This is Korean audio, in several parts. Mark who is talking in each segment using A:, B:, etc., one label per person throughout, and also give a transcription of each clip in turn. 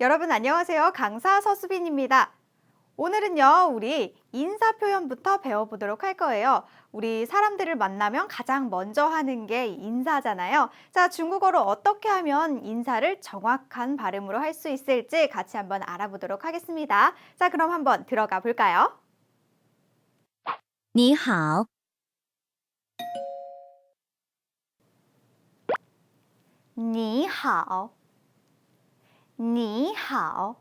A: 여러분 안녕하세요. 강사 서수빈입니다. 오늘은요, 우리 인사 표현부터 배워보도록 할 거예요. 우리 사람들을 만나면 가장 먼저 하는 게 인사잖아요. 자, 중국어로 어떻게 하면 인사를 정확한 발음으로 할 수 있을지 같이 한번 알아보도록 하겠습니다. 자, 그럼 한번 들어가 볼까요?
B: 你好，
A: 你好, 니하오.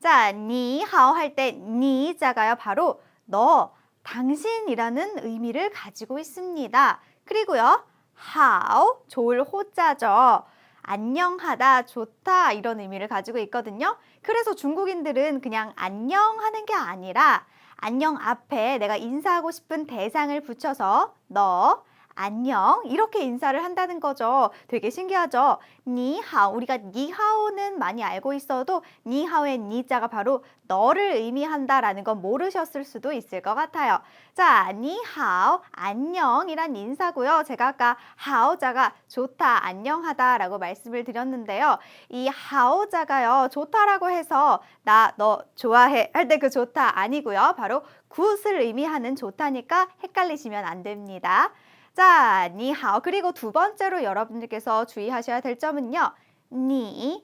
A: 자, 니하오 할 때 니자가요 바로 너, 당신이라는 의미를 가지고 있습니다. 그리고요, 하오 좋을 호자죠. 안녕하다, 좋다 이런 의미를 가지고 있거든요. 그래서 중국인들은 그냥 안녕 하는 게 아니라 안녕 앞에 내가 인사하고 싶은 대상을 붙여서 너, 안녕 이렇게 인사를 한다는 거죠. 되게 신기하죠. 니하오 우리가 니하오는 많이 알고 있어도 니하오의 니자가 바로 너를 의미한다라는 건 모르셨을 수도 있을 것 같아요. 자, 니하오 안녕이란 인사고요. 제가 아까 하오자가 좋다 안녕하다라고 말씀을 드렸는데요. 이 하오자가요 좋다라고 해서 나 너 좋아해 할 때 그 좋다 아니고요. 바로 굿을 의미하는 좋다니까 헷갈리시면 안 됩니다. 자, 니하오. 그리고 두 번째로 여러분들께서 주의하셔야 될 점은요. 니하오.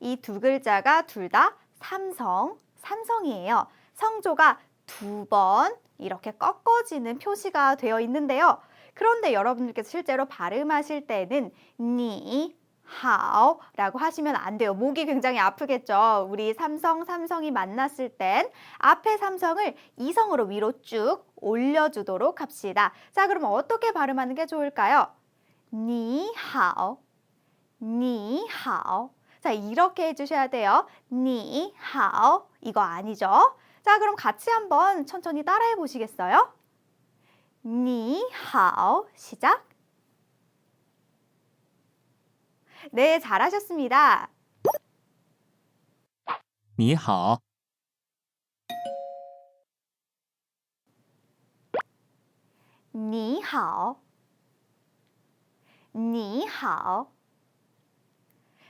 A: 이 두 글자가 둘 다 삼성, 삼성이에요. 성조가 두 번 이렇게 꺾어지는 표시가 되어 있는데요. 그런데 여러분들께서 실제로 발음하실 때는 니 하오라고 하시면 안 돼요. 목이 굉장히 아프겠죠. 우리 삼성, 삼성이 만났을 땐 앞에 삼성을 이성으로 위로 쭉 올려주도록 합시다. 자, 그럼 어떻게 발음하는 게 좋을까요? 니하오, 니하오. 자, 이렇게 해주셔야 돼요. 니하오. 이거 아니죠? 자, 그럼 같이 한번 천천히 따라해 보시겠어요? 니하오. 시작. 네, 잘하셨습니다.
C: 你好.
A: 니하오. 니하오.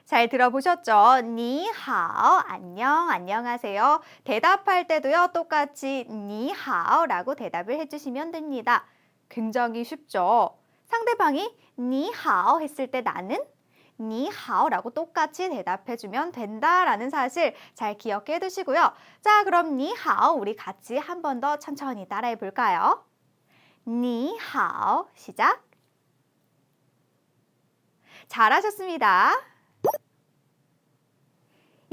A: 잘 들어보셨죠? 니하오, 안녕, 안녕하세요. 대답할 때도요, 똑같이 니하오라고 대답을 해주시면 됩니다. 굉장히 쉽죠? 상대방이 니하오 했을 때 나는 니하오라고 똑같이 대답해 주면 된다라는 사실 잘 기억해 두시고요. 자, 그럼 니하오 우리 같이 한 번 더 천천히 따라해 볼까요? 니하오 시작. 잘하셨습니다.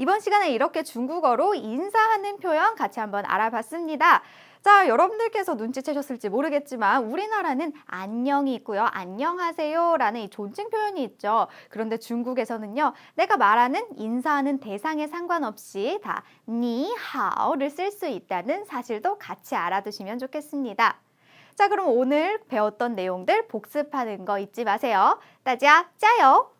A: 이번 시간에 이렇게 중국어로 인사하는 표현 같이 한번 알아봤습니다. 자, 여러분들께서 눈치채셨을지 모르겠지만 우리나라는 안녕이 있고요. 안녕하세요라는 이 존칭 표현이 있죠. 그런데 중국에서는요. 내가 말하는 인사하는 대상에 상관없이 다 니하오를 쓸 수 있다는 사실도 같이 알아두시면 좋겠습니다. 자, 그럼 오늘 배웠던 내용들 복습하는 거 잊지 마세요. 따자, 짜요.